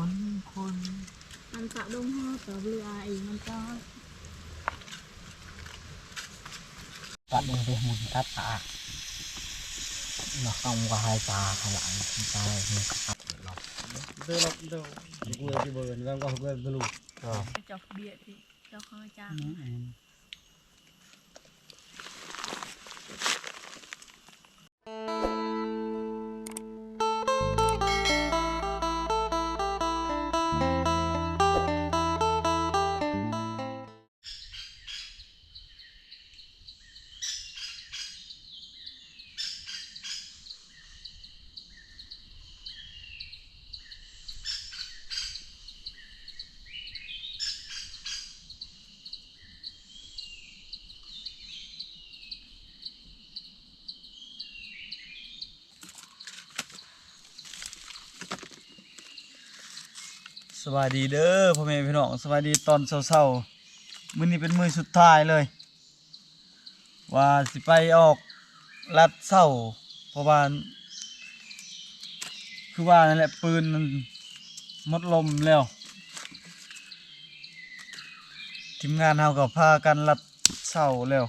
คนคนมันสะดงห่อกับเรืออีกมันก็ตัดลงไปหมุนตัดตาเราต้องวายตาขลังตาเนี่ยครับเรา Đưa lọc đâu, người thì bờ đang có người từ lù. ก็จอกเบียดที่เจ้าข้าจ้า สวัสดีเด้อพ่อแม่พี่น้องสวัสดีตอนเช้าๆมื้อนี้เป็นมื้อสุดท้ายเลย ว่าสิไปออกลัดเช้าเพราะว่าคือว่านั่นแหละปืนมันหมดลมแล้วทีมงานเฮาก็พากันลัดเช้าแล้ว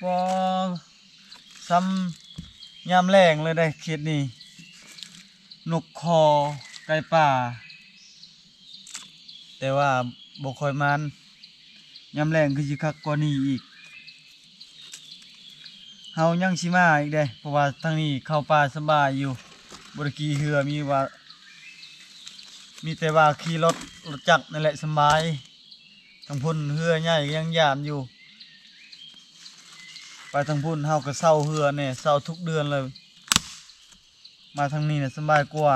พอซ้ำยามแรงเลยได้เขตนี้นกคอไก่ป่า แต่ว่าบ่ค่อยมันยามแรงคือสิคักกว่านี้อีกเฮายังสิมาอีกเด้เพราะว่าทางนี้เข้าป่าสบายอยู่บ่ได้ขี่เรือมีว่า มีแต่ว่าขี่รถรถจักรนั่นแหละสบายทางพุ่นเรือใหญ่ยังยานอยู่ ไปทางพุ่นเฮาก็เซาเรือแน่เซาทุกเดือนเลย มาทางนี้น่ะสบายกว่า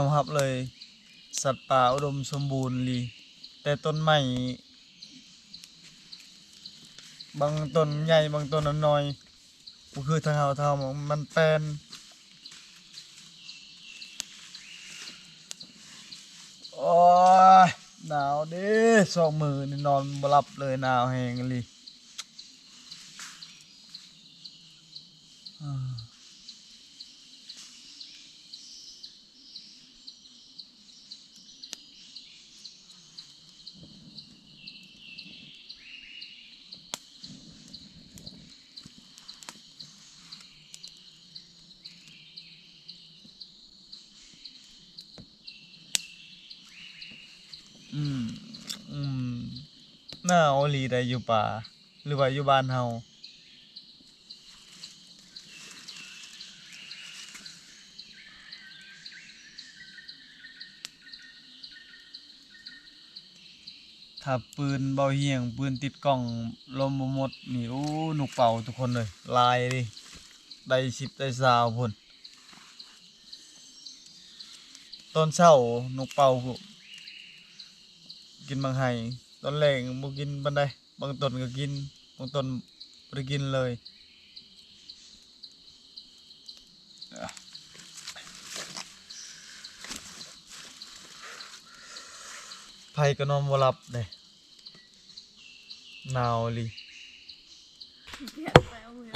อมรับเลย สัตว์ป่าอุดมสมบูรณ์ลีแต่ต้นไม้บางต้นใหญ่บางต้นน้อยก็คือทางเฮาทางมันแปนโอ้ยหนาวเด้สองมือนี่นอนบลับเลยหนาวแหงลีอ่า อืม อืมหน้าโอลีได้อยู่ป่า หรือว่าอยู่บ้านเฮาถ้าปืนเบาเหียง ปืนติดกล้องลมบ่หมดนี่โอ้หนุกเป่าทุกคนเลย ลายดิได้สิบได้สาวพุ่นตอนเช้านุกเป่า กินบางไห้ตอนแรกบ่กินปานใดบางต้นก็กินบางต้นบ่ได้กินเลยไผก็นอนบ่หลับเด้หนาวลีเบียดไปเอาเรื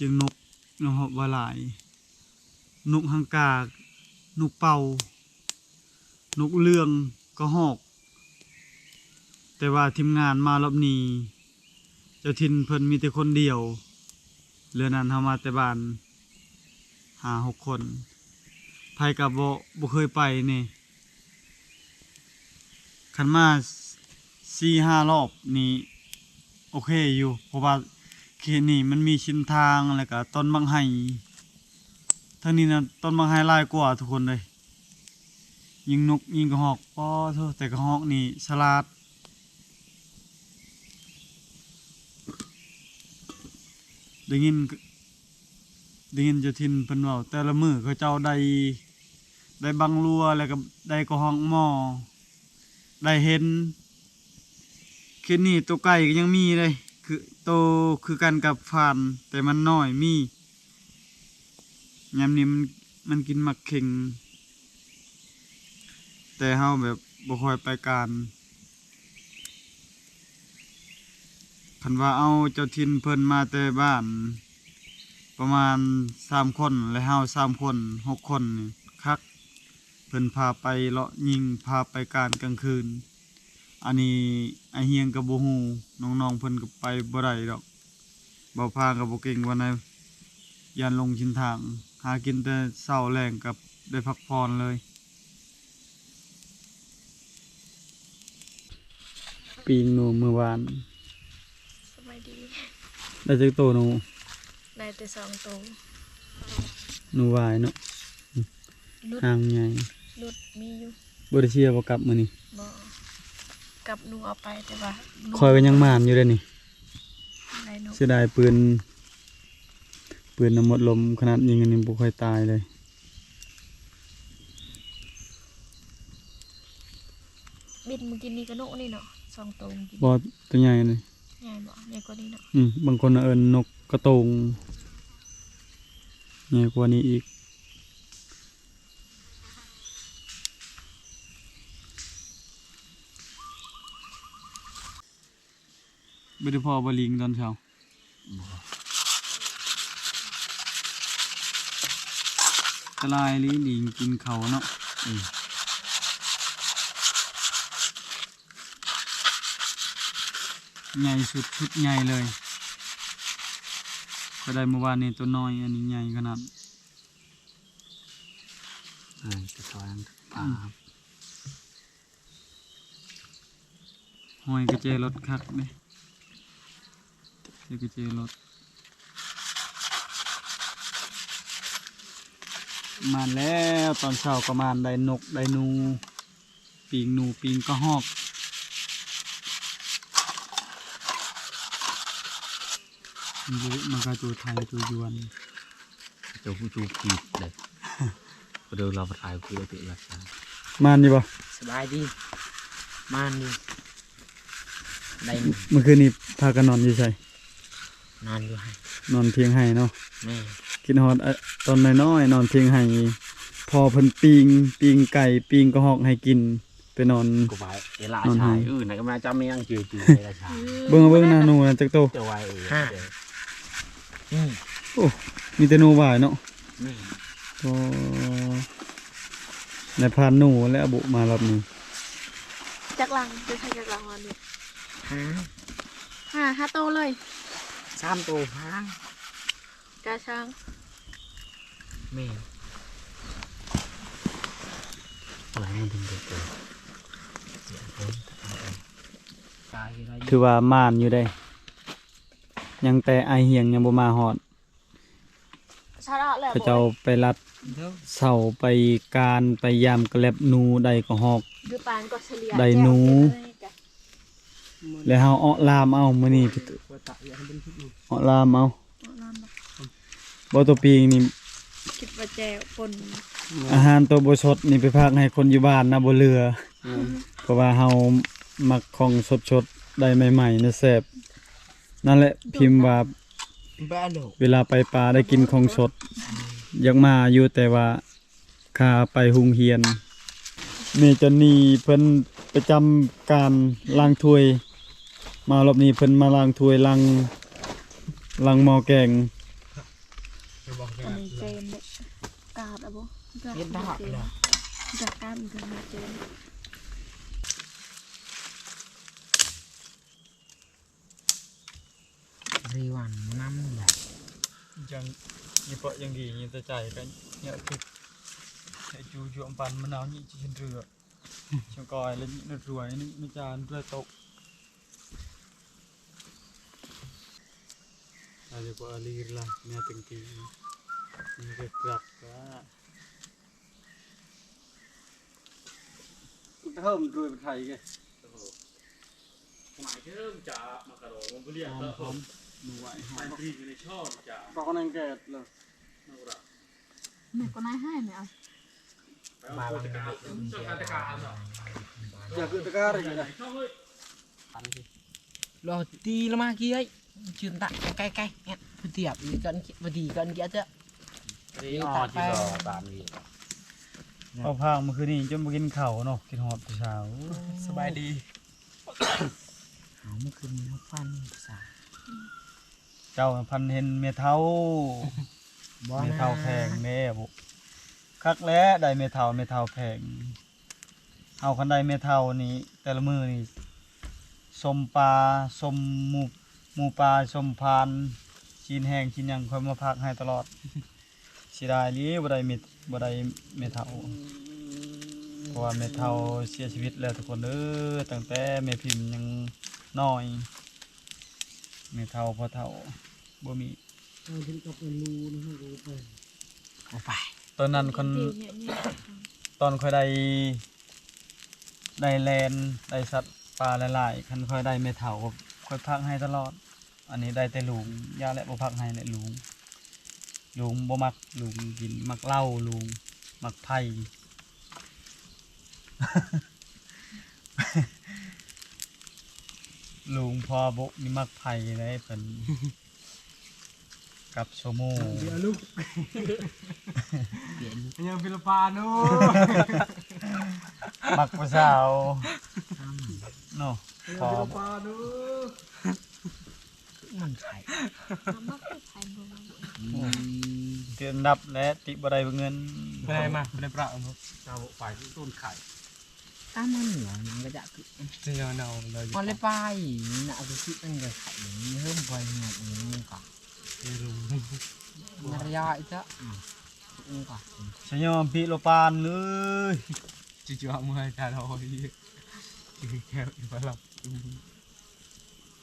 สียงนกนกฮอบว่าหลาย นกหังกากนกเป่า นกเลืองก็หอก แต่ว่าทีมงานมารอบนี้เจ้าทินเพิ่นมีแต่คนเดียวเรือนั้นเฮามาแต่บ้านหาหกคนไผกับบ่บ่เคยไปนี่คันมาสี่ห้ารอบนี่โอเคอยู่เพราะว่า เขตนี้มันมีชินทางแล้วก็ต้นบางไห้ทั้งนี้นะต้นบางไห้ลายกว่าทุกคนเลยยิงนกยิงกระหอกป้อเถอะแต่กระหอกนี่ฉลาดได้ยินได้ยินจะทินเพิ่นเว้าแต่ละมือเขาเจ้าได้ได้บังรัวแล้วก็ได้กระหองหม้อได้เห็นคืนนี้ตัวไก่ก็ยังมีเลย โตคือกันกับฟานแต่มันน้อยมียามนี้มันมันกินหมักเข่ง แต่เฮาแบบบ่คอยไปการคันว่าเอาเจ้าทินเพิ่นมาแต่บ้าน ประมาณสามคนและเฮาสามคนหกคนคัก เพิ่นพาไปเลาะยิงพาไปการกลางคืน อันนี้ไอเฮียงกับบ่ฮู้น้องๆเพิ่นก็ไปบ่ได้ดอกบ่พากับบ่เก่งวันไหนยันลงชินทาง หากินแต่เช้าแรงกับได้พักผ่อนเลยปีงหนูเมื่อวานสบายดี ได้จักโตหนูได้แต่สองตัวหนูวายเนาะรุดห่างใหญ่รุดมีอยู่บ่ได้เชียร์บ่กลับมื้อนี้บ่ กลับหนูเอาไปแต่ว่าหนูคอยก็ยังมานอยู่เด้อนี่ได้หนูเสียดายปืน ปืนน้ำหมดลมขนาดยิงอันนี้บ่ค่อยตายเลย บินเมื่อกี้นี้ก็นกนี่เนาะสองตัวเมื่อกี้บ่ตัวใหญ่เลยใหญ่บ่ใหญ่กว่านี้เนาะอืมบางคนน่ะเอิ้นนกกระโตงใหญ่กว่านี้อีก ไม่ได้พอบลิงตอนเช้าตะลายลีลิงกินเขาเนาะใหญ่สุดชุดใหญ่เลย ก็ได้เมื่อวานนี้ตัวน้อยอันนี้ใหญ่ขนาดเออกระซอยปลาห้อยกระเจรถคักเด้ เจกระเจรถมาแล้วตอนเช้าก็มานได้นกได้หนูปีงหนูปีงก็หอกมันจะมันก็ตัวไทยตัวยวนเจ้าผู้จูกีดเลยพอเดินเราไปถ่ายคือเราติดรักษามานนี่บ่สบายดีมานดีได้เมื่อคืนนี้พากันนอนอยู่ใช่ นานอยู่ให้นอนเพียงไห้เนาะแม่กินฮอดอะตอนน้อยๆนอนเพียงไห้พอเพิ่นปิงปิงไก่ปิงก็หอกให้กินไปนอน กูไปเอลานอนชายให้เออไหนก็มาจำไม่ยังจืดจืดเอลาชายเบิ่งเบิ่งหน้าหนูนะจักโตเจ้าไว้เออห้าอืมมีแต่หนูบ่ายเนาะแม่โอ้ในพานหนูและบุมารอบนี้จักรลังจะใช้จักรลังวันนี้ห้าห้าห้าโตวเลย สามตัวห้ากาช้างแม่อะไรมันถึงเด็กเลยเดี๋ยวผมเอาไปตายอะไรถือว่ามานอยู่ได้ ยังแต่ไอายเหียงยังบ่มาฮอดชาระแหละเขาเจ้าไปรัดเสาไปการไปยามกระแลบหนูใดก็หอกคือปานก็เฉลี่ยได้หนู แก้วเก็บเลยจ้ะ แล้วเฮาเอาะลามเอามื้อนี้พี่ตุ๊เอาะลามเอาเอาน้ำมาบ่ตัวปีงนี่คิดว่าแจวปนอาหารตัวบสดนี่ไปพักให้คนอยู่บ้านนะบ่เหลืออเพราะว่าเฮามักของสดๆได้ใหม่ๆนะแซ่บนั่นแหละพิมพ์ว่าบ้าโลกเวลาไปป่าได้กินของสดอยากมาอยู่แต่ว่าคาไปหุงเฮียนเมจอนนี่เพิ่นประจำการล้างถ้วย มารอบนี้เพิ่นมาล้างถ้วยล้างล้างหม้อแกงคือบอกอันนี้เจนเด็กกาดอะบ่กาดเฮ็ดดาบเจนเนาะกาดกาดมันคือมาเจนรีวันน้ำแหละยังยี่เปาะยังดียังจะใจกันเนี่ยคือไอ้จูจูอมปันมะนาวนี่ชินเรือช่างกอยแล้วนี่รวยนี่ไม่จานเพื่อตก อะไรกว่าลีละเนี่ยตึงตีนี่ก็กลับก็เพิ่มรวยเป็นไทยไงหมายถึงจะมากระโดดมันก็เรียกพร้อแล้มวพร้อมดูไหวมันพรีอยู่ในช่องจ้าตอนนั้นแกเลยนักรักแม่ก็นายให้ไหมเอามาบางงานช่องการตะการเนาะอยากเกิดตะการอะไรไหนกันช่องเอ้ยรอตีละมากี้ไอ้ ชื่นตะใกล้ๆเนี่ยพอดีอะมีกันพอดีกันเกี้ยเจ้านี่อ๋อจีรอตามนี้เอาพางมาคืนนี้จนมากินข้าวเนาะกินหอดเช้าสบายดีเอาเมื่อคืนนี้เขาฟันภาษาเจ้าพันเห็นเมทัลบ่เมนะทัลแพงแน่บุคักแล้วได้เมทัลเมทัลแพงเอาคันได้เมทัลนี้แต่ละมือนี่สมปลาสมหมู หมูปลาสมพานชิ้นแห้งชิ้นหยังค่อยมาพักให้ตลอดเสียดายลีบ่ได้เมทบ่ได้เมทัลเพราะว่าเมทัลเสียชีวิตแล้วทุกคนเด้อตั้งแต่แม่พิมพ์ยังน้อยเมทัลพอเฒ่าบ่มีเอาไปตอนนั้นคนเดี๋ยวเนี่ยเนี่ยตอนค่อยได้ได้แลนได้สัตว์ปลาหลายๆคันค่อยได้เมถาก็ค่อยพักให้ตลอด อันนี้ได้แต่ลุงยาและบ่พักให้แหละลุงลุงบ่มักลุงกินมักเหล้าลุงมักไผ่ลุงพอบกนี่มักไผ่ได้เพิ่นกับโซโมเดี๋ยวลูกเปลี่ยนยังฟิลิปปาโนมักผู้สาวเนาะพอ มันไข่น้ำมักคือไทยบ่มาบ่เตือนนับและติบได้เงินไปไหนมาไปไหนประเอาชาวฝ่ายต้นไข่ตามมันเหรอมันก็จะคือจะยอเนาเลยพอเลยไปน่ะเอาไปคิดมันก็ไข่อย่างนี้เพิ่มไปหมดอย่างนี้ก่อนมันระยะอีกจ้ะอืมนี่ก่อนฉันยอมพิโลปานเลยจู่ๆมือจะรอยคือแค่อีกแล้ว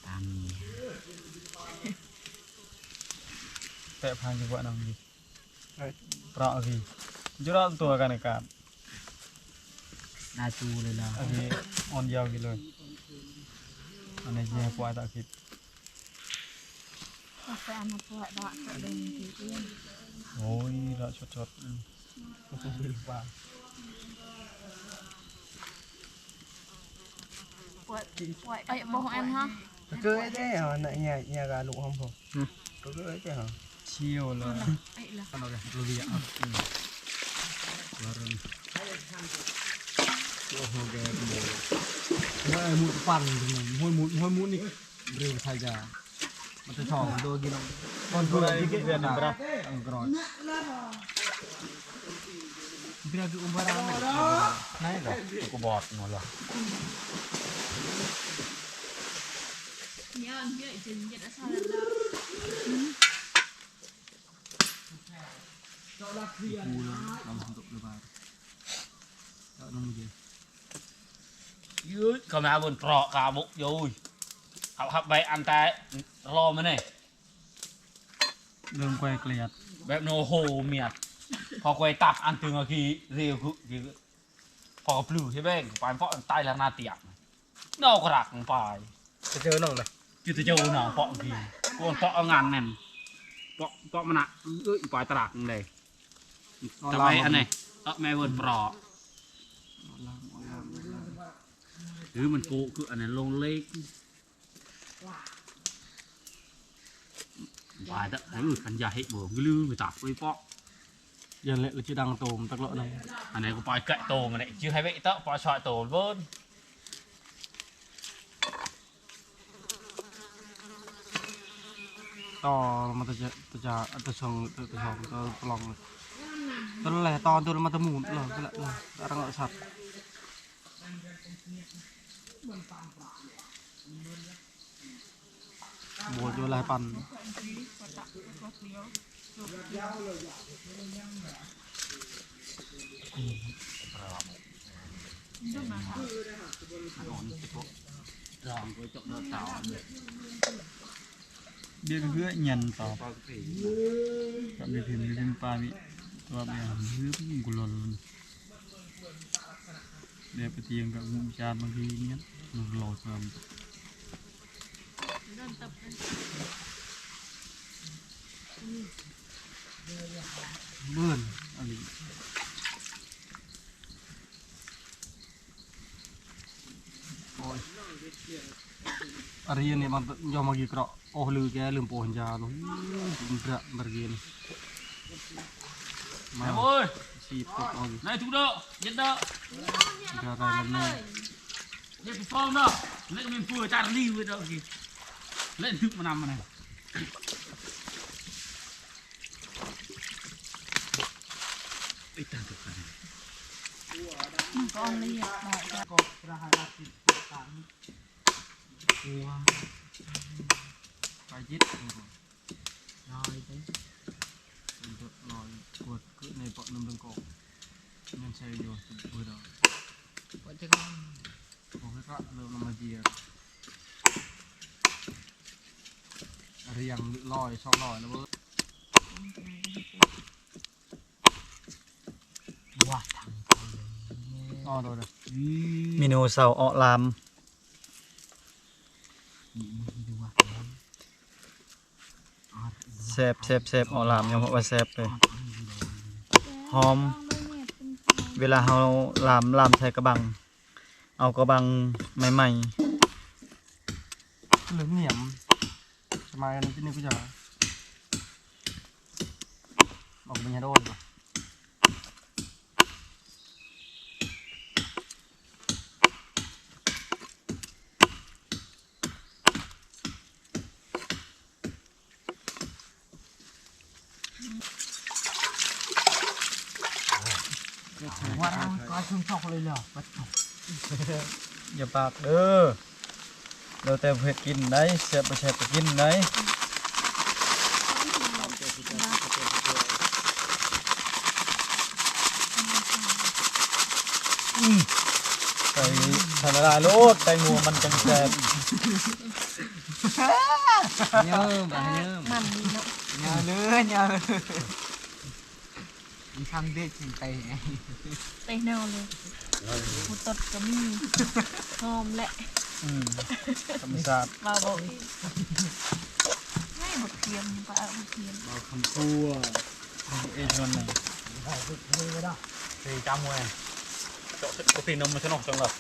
ตามนี้แตะพังจังหวะน้องดิเปราะพี่จุดตัวกันอากาศนาจูเลยล่ะอันนี้อ่อนยาวกี่เลยอันนี้แย่กว่าตาคิดกาแฟมา ปวดดอกกระเด็นทีเดียวโอ้ยละชดๆอืมว่าปวดปวดเอ้ยบ่ของอันฮะ cứ ấy thế hả nãy nhà nhà gà lụ không phục cứ cứ ấy thế hả เชียวเลยเอ้ยล่ะเราเลยเราเรียกเอาอืมเราเริ่มโอ้โหแกโมว่าไอ้มุดปั่นตรงนี้ห้วยมุดห้วยมุดนี่ เร็วไทยจ้ามันจะชอบโดนกินเรียนนี่ครับอังกรอยพี่เรามบาบอดหมดเหรอเนี่ยเราล้วกูเยองทำตรอเปล่าเราลองดูยืดก็มาบนเปราะกาบุกยุยเอาขับไปอันแต่รอมาเนี่ยเรื่องแกวเกลียดแบบโนโฮเมียดพอคอยตักอันตึงก็คือเรียวคือพอกระปลื้ใช่ไหมไปเพราะใต้แล้วนาเตียงนอกกระดักไปจะเจอน้องเลยจุดเจ้าหนาวเพาะทีกวนเพาะงานนั่นเพาะเพาะมันอะเอ้ยปล่อยตลาดนั่นเลย តើអីនេះអត់មែនវត្តប្រឬមិនគោគឺអានេះលងលេខបាទតែអឺខាញ់យ៉ាហិបងលឺមិនតាអុយប៉កយ៉ាងលេជាដងតូមទឹកលក់ហ្នឹងអានេះក៏ប៉ាយកាក់តូមអានេះជឿហើយវិញតប៉ាឆោតតូមវើតមកទៅទៅចាអត់ទៅសងទៅទៅហងទៅប្លង់ ตมันเลยชื่อให้ไว้เตาะปล่อยชอยโตมันจะจะจะจะชงจะจะชงจะปลองเลยตัวแหละตอนตัวมันจะมุนเลยก็แหละเลยอะไรเงี้ยสัตว์บวชอยู่ลายปันรองก็จบเดินต่อเดี๋ยวก็คือยันต่อกับไปถึงถึงปลาวิตัวไปหาฮื้อกุลนปเตียงกับมุมจานบางทีเนี้ยมั Sebabnya hidup gulol. Dia petiang kat muncam lagi ni kan. Gulol sam. Mantap kan. Bun, ali. Ôi. Ở đây này bạn cho mà gì cọ, ô lư cái lưng bồn già nó, bật bật kia này. มโปนยาลูกมันเปรี้ยบริเวณมาโอ้ยชีพตัวอ่อนนายทุกเด้อยันเด้อเดี๋ยวอะไรมันเนี่ยเด็กฟ้องเด้อเล่นมันฟูจานรีวิวเด้อกี่เล่นทึกมานำมาเนี่ยไอ้ตาตุกกันมันก็เอาเลยอะได้จ้ะก็ราคาลักสิบสามตัวไปจิตน้อยไปเป็นตัวลอยกดคือในปอน้ำดึงกอกเงินใช้อยู่สุด เบื่อดอกว่าจะก็ผมก็เริ่มมาเจียเรียงลอยช่องลอยแล้วเว้ยว้าทางอ๋อโดนเลยเมนูเสาออลาม แซบแซบแซบออลามยังบอกว่าแซบเลยหอม เวลาเราลามลามใส่กระบัง เอากระบังใหม่เหลืองเหนียมสมัยนั้นที่นี่ก็จะบอกเป็นยาโดนป่ะ ว่า ก็ชุ่มชอกเลยเหรอๆอย่าปากเด้อเราแต่เพื่อกินได้แซบบ่แซบไปกินได้ใส่ใส่ละลายโลดแตงโมมันจังแซบเยิ้มไปเยิ้มมันดีเนาะเยิ้มเลยเยิ้ มมีคำเด็ดจริงไปเตะแนวเลยหมูตดก็มีหอมแหละอืมธรรมชาติมาบอกอีกไม่บดเทียมปลาบดเทียมเราคำพูดเอชวนหนึ่งสี่จำเว้ยเจาะกาแฟนมมาชนกจังเลย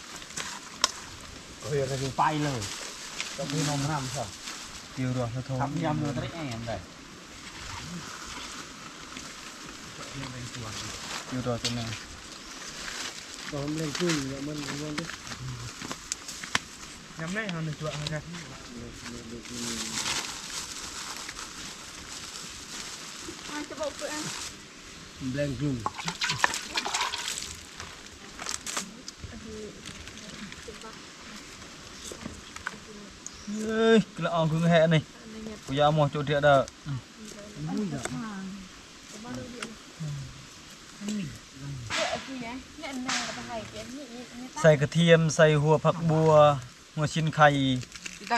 เฮ้ยเราดูไปเลยก็มีนมน้ำใช่กิวรัวโทรทำยำเลยได้แอนเลย กิวรัวตัวหนึงตอนเล่นกุ้งเนี่ยมันมันดิยังไม่ทำในตัวนะครับจะบอกเพื่อนเล่นกุ้งเอ้ยกระอองคือแห่นี่กูอยากเอาหมอจุดเดียวเด้อ มุ้ยอะ ใส่กระเทียมใส่หัวผักบัวหัวชิ้นไข่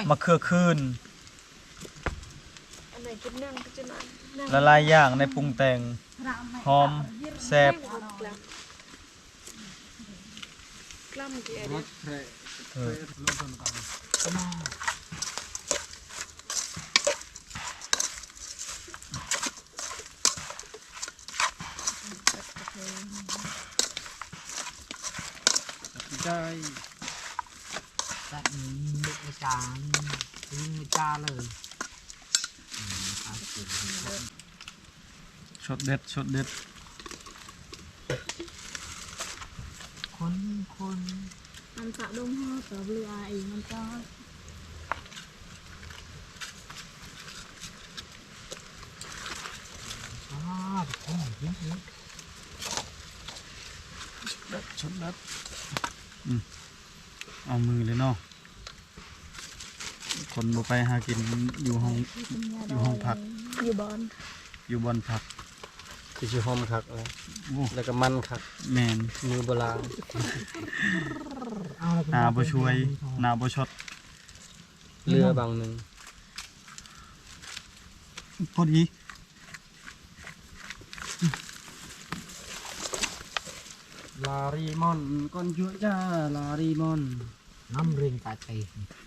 มะเขือคืนอันไหนกินนึ่งก็จะนั่งละลายอย่างในปรุงแต่งหอมแซ่บกล้ำเกลือรถแทรเออ ใจตัดมุกจางทิ้งจ้าเลยช็อตเด็ดช็อตเด็ด คนคน มันสะดุ้งห่อตัวเรืออีกมันก็ đất chốt đất เอามือเลยเนาะคนบ่ ไปหากินอยู่ห้องอยู่ห้องพัก อยู่บอนอยู่บอนพักคือชื่อหอมคักแล้วโอ้แล้วก็มันคักแม่นมือโบราณหนาบ่ช่วยหนาบ่ช็อตเรือบางหนึ่งพอดีลารีมอนก้อนยั่วจ้าลารีมอน năm riêng tại thầy เออสบายคือเลยจูนัวเลยเนี่ยตัวจะสบายอยู่เนาะ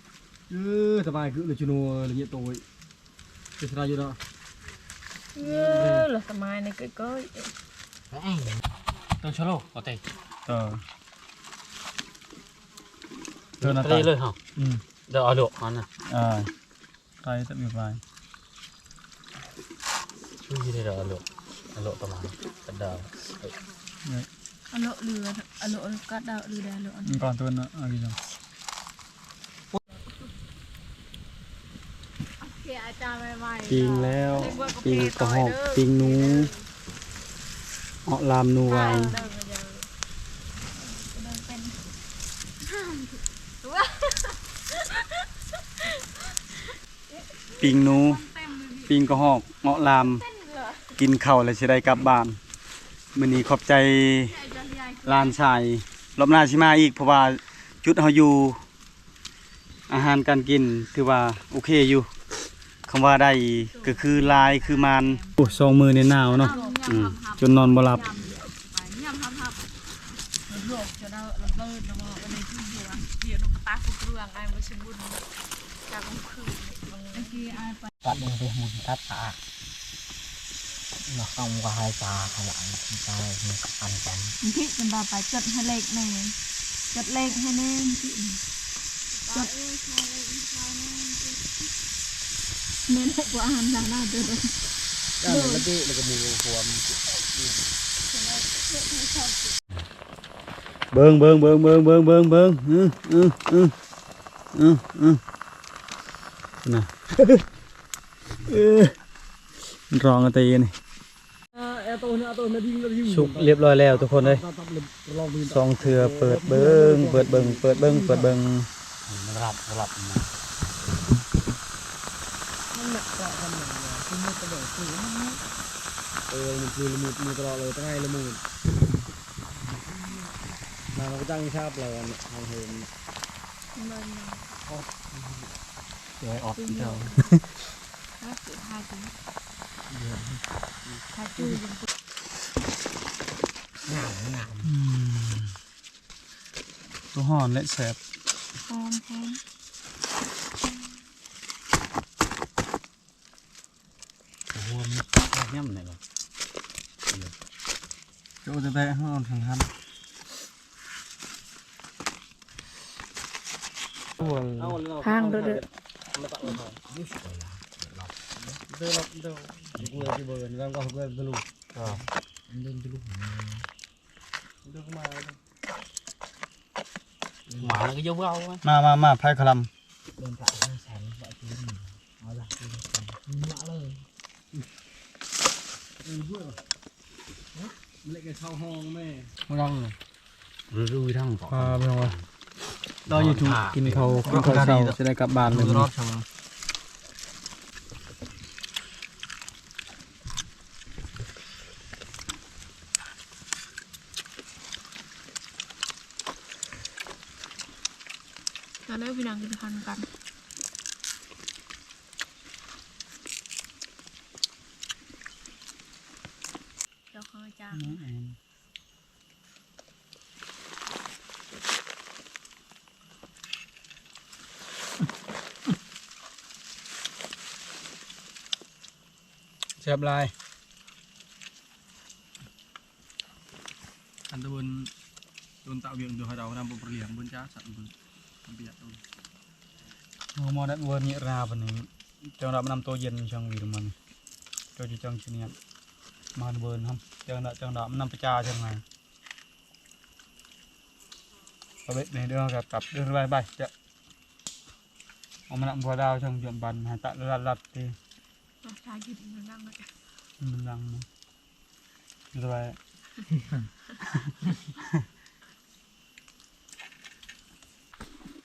เออละสมัยในก้อยก้อย phải ต้องชะโลกเอาเตะต่อเดินหน้าเตะตาเลยเหรออืมเดี๋ยวเอาลูกมันน่ะอ่าไปจะมีไปช่วยเดี๋ยวเอาลูกเอาลูกประมาณกระดาษอโลเรืออโลกัดดาวเรือดาวโลอันมันก่อนตัวน่ะเอาดี จังเกียอาจารย์ใหม่ๆปิงแล้วปิงกระหอกปิงหนูเอาะลามนูวายเดินมาเดินเดินเป็นปิงหนูเต็มเลยปิงกระหอกเงาะลามเต้นเหรอกินข้าวแล้วสิได้กลับบ้านมื้อนี้ขอบใจใหญ่จังใหญ่ลานชายรอบหน้าสิมาอีกเพราะว่าจุดเฮาอยู่อาหารการกินคือว่าโอเคอยู่ คำว่าได้ก็คือลายคือมันโอ้สองมือในหนาวเนาะอืมจนนอนบ่หลับยำฮับฮับโลกจะได้ระเบิดนะว่าวันนี้ที่เดียวเดี๋ยวหนูตาคุกเรื่องไอ้มาชิมบุญจากกลางคืนไอ้ที่ไอ้ไป cắt đường về một cắt thả nó không có hai trà hay là chúng ta mình ăn chắn พี่เป็นบาไปจดให้เลขแน่จดเลขให้แน่พี่จด เน้นกว่าอ่านหน้าหน้าเดินด้านนั้นก็แล้วก็มือขวมเบิ่งเบิ่งเบิ่งเบิ่งเบิ่งเบิ่งเบิ่งอืออืออืออืออือน่ะรองกันตีนี่ชุกเรียบร้อยแล้วทุกคนเลยสองเถื่อเปิดเบิ่งเปิดเบิ่งเปิดเบิ่งเปิดเบิ่งรับรับ มาเออมันคือละมุดมือตลอดเลยตั้งให้ละมุดมาเราก็ตั้งชาบเราเนี่ยทางเห็นเดี๋ยวออกเดี๋ยวห้าจุดห้าจุดห้าจุดตัวห่อนและแสบ หอมหอม โอ้โหมีย่ำไหนวะ โจจะ แบะห่อนทังทันพังเด้อเดินรับเดินกูเลยที่เบิร์นแล้วก็เบิร์นตะลุ anh lên cái lúc เดินเข้ามาหมาแล้วก็ยกเอาไว้มามามาไพ่คล bên cạnh hai sàn vợ chú mình nói là cái nhã lời เล็ กเข้าห้องแม่ำรังรุ่ยทั้งเกาะพาไปเอาไว้เราอยู่ถูกกินเขาวกินเขาวเช้าจะได้กลับบ้านเลย รอบช่าง แล้วได้พี่นางกินพันกันเจ้าของอาจารย์ แซ่บลายอันตะบนโดน tạo viện được hồi đầu năm bộ liền bên trái sẵn bự biệt luôn โอ้มอดันเวอร์นี่ราบันนี้จังรับนำตัวเย็นช่างวีรมันเจ้าจีจังชเนียมาเวิร์นครับจังดะจังดะมันนำไปจ่าช่างไงเอาไปในเรื่องกับกับเรื่องใบใบจะเอามันนำบัวดาวช่างเดือนบันหาตะรัดรัดที มันดังมันดังนะไบา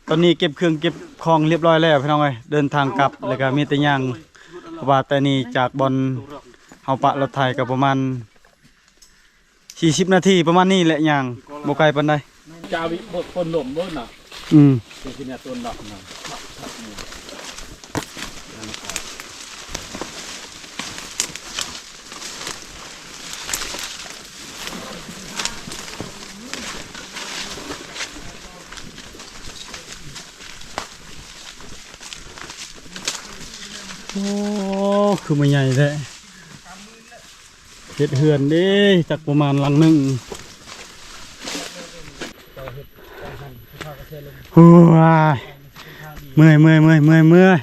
ตอนนี้เก็บเครื่องเก็บคลองเรียบร้อยแล้วพี่น้องเอ้ยเดินทางกลับเลยก็มีแต่ยังว่าแต่นี่จากบอลเฮาปะรถไทยกับประมาณ40นาทีประมาณนี้แหละย่างบ่ไกลปันได้จาวิบทคนหลมบ่น่ะอืมเป็นเนี่ยต้นดอกนะ คือมันใหญ่แท้เห็ดเหือนเด้จากประมาณหลังหนึ่งโอ้ยเมื่อยเมื่อยเมื่อยเมื่อยเมื่อย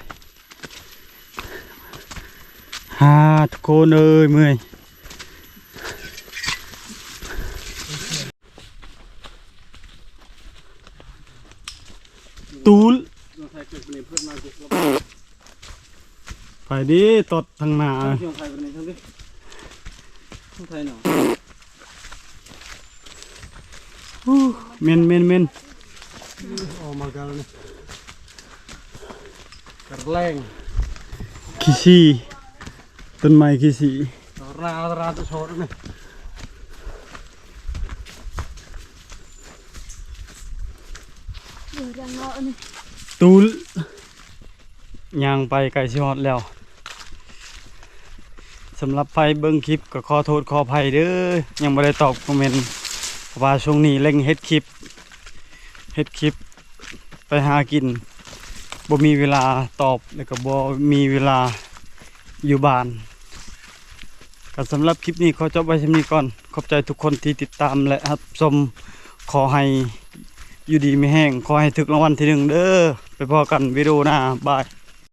ฮ่าทุกคนเอ้ยเมื่อยตูนไป ดิตดทางหน้าเชียงไทยเป็นไงทั้งดิเชียงไทยเนาะฮู้เมนเมนเมนออกมากันเลยกระแรงขี้ซีต้นไม้ขี้ซีราราตะโชดนี่เดี๋ยวยังเนาะนี่ตูลย่างไปไก่ชิฮอดแล้ว สำหรับไฟเบิ้งคลิปก็ขอโทษขออภัยเด้อยังไม่ได้ตอบคอมเมนต์ว่าช่วงนี้เร่งเฮ็ดคลิปเฮ็ดคลิปไปหากินบ่มีเวลาตอบแล้วก็บ่มีเวลาอยู่บ้านก็สำหรับคลิปนี้ขอจบไว้เช่นนี้ก่อนขอบใจทุกคนที่ติดตามและรับชมขอให้อยู่ดีไม่แห้งขอให้ถึกรางวัลที่หนึ่งเด้อไปพอกันวิดีโอหน้าบาย